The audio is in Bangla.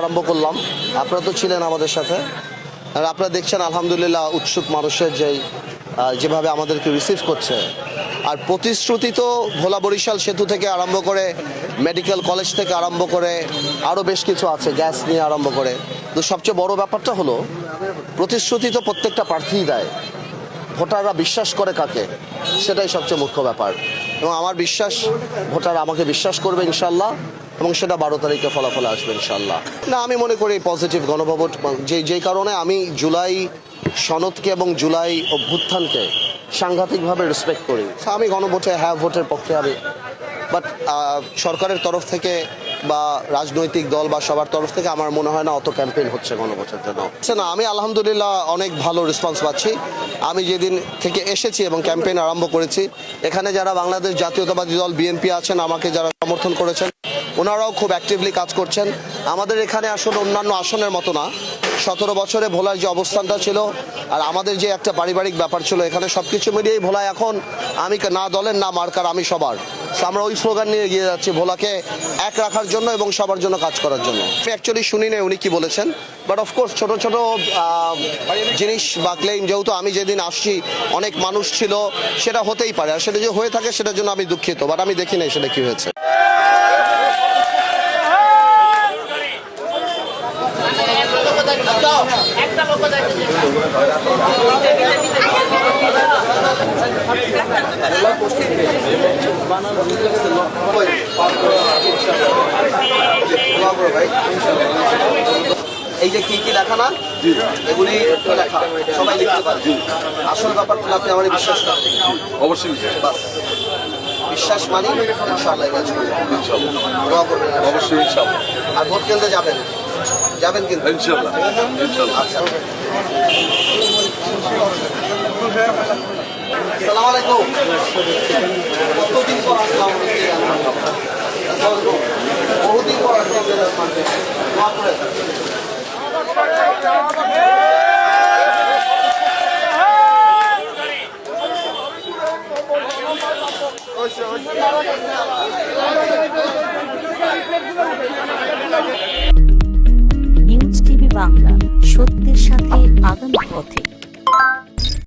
আরম্ভ করলাম। আপনারা তো ছিলেন আমাদের সাথে। আর আপনারা দেখছেন, আলহামদুলিল্লাহ, উৎসুক মানুষের যেই যেভাবে আমাদেরকে রিসিভ করছে। আর প্রতিশ্রুতি তো ভোলা বরিশাল সেতু থেকে আরম্ভ করে মেডিকেল কলেজ থেকে আরম্ভ করে আরও বেশ কিছু আছে গ্যাস নিয়ে আরম্ভ করে। তো সবচেয়ে বড় ব্যাপারটা হলো, প্রতিশ্রুতি তো প্রত্যেকটা প্রার্থীই দেয়। ভোটাররা বিশ্বাস করে কাকে? সেটাই সবচেয়ে মুখ্য ব্যাপার। এবং আমার বিশ্বাস ভোটার আমাকে বিশ্বাস করবে ইনশাল্লাহ, এবং সেটা বারো তারিখে ফলাফলে আসবে ইনশাল্লাহ। না, আমি মনে করি পজিটিভ গণভোট, যে যেই কারণে আমি জুলাই সনদকে এবং জুলাই অভ্যুত্থানকে সাংঘাতিকভাবে রেসপেক্ট করি। আমি গণভোটে হ্যাঁ ভোটের পক্ষে আমি বাট সরকারের তরফ থেকে বা রাজনৈতিক দল বা সবার তরফ থেকে আমার মনে হয় না অত ক্যাম্পেইন হচ্ছে গণভোটের জন্য। হচ্ছে না, আমি আলহামদুলিল্লাহ অনেক ভালো রেসপন্স পাচ্ছি। আমি যেদিন থেকে এসেছি এবং ক্যাম্পেইন আরম্ভ করেছি, এখানে যারা বাংলাদেশ জাতীয়তাবাদী দল বিএনপি আছেন, আমাকে যারা সমর্থন করেছেন ওনারাও খুব অ্যাক্টিভলি কাজ করছেন। আমাদের এখানে আসলে অন্যান্য আসনের মতো না। সতেরো বছরে ভোলার যে অবস্থানটা ছিল, আর আমাদের যে একটা পারিবারিক ব্যাপার ছিল, এখানে সব কিছু মিলিয়েই ভোলা এখন আমি না দলের, না মার্কার, আমি সবার। আমরা ওই স্লোগান নিয়ে এগিয়ে যাচ্ছি, ভোলাকে এক রাখার জন্য এবং সবার জন্য কাজ করার জন্য। আমি অ্যাকচুয়ালি শুনি না উনি কি বলেছেন বাট অফকোর্স ছোট ছোট জিনিস বা ক্লেম যেহেতু আমি যেদিন আসছি, অনেক মানুষ ছিল, সেটা হতেই পারে। আর সেটা যে হয়ে থাকে, সেটার জন্য আমি দুঃখিত বাট আমি দেখি নাই সেটা কি হয়েছে। এই যে কি কি লেখা না? এগুলি লেখা। সবাই লিখতে পারে। আসল ব্যাপারটা আপনি আমার বিশ্বাস করেন? অবশ্যই বাস। বিশ্বাস মানি করব। দোয়া করবেন। অবশ্যই ইনশাল্লাহ আর ভোট কেন্দ্রে যাবেন? যাবেন কিন্তু। আচ্ছা আলাইকুম। কতদিন পর আসলাম? বহুদিন পর আসলাম দোয়া করেন। News TV Bangla. সত্যের সাথে আগামী পথে।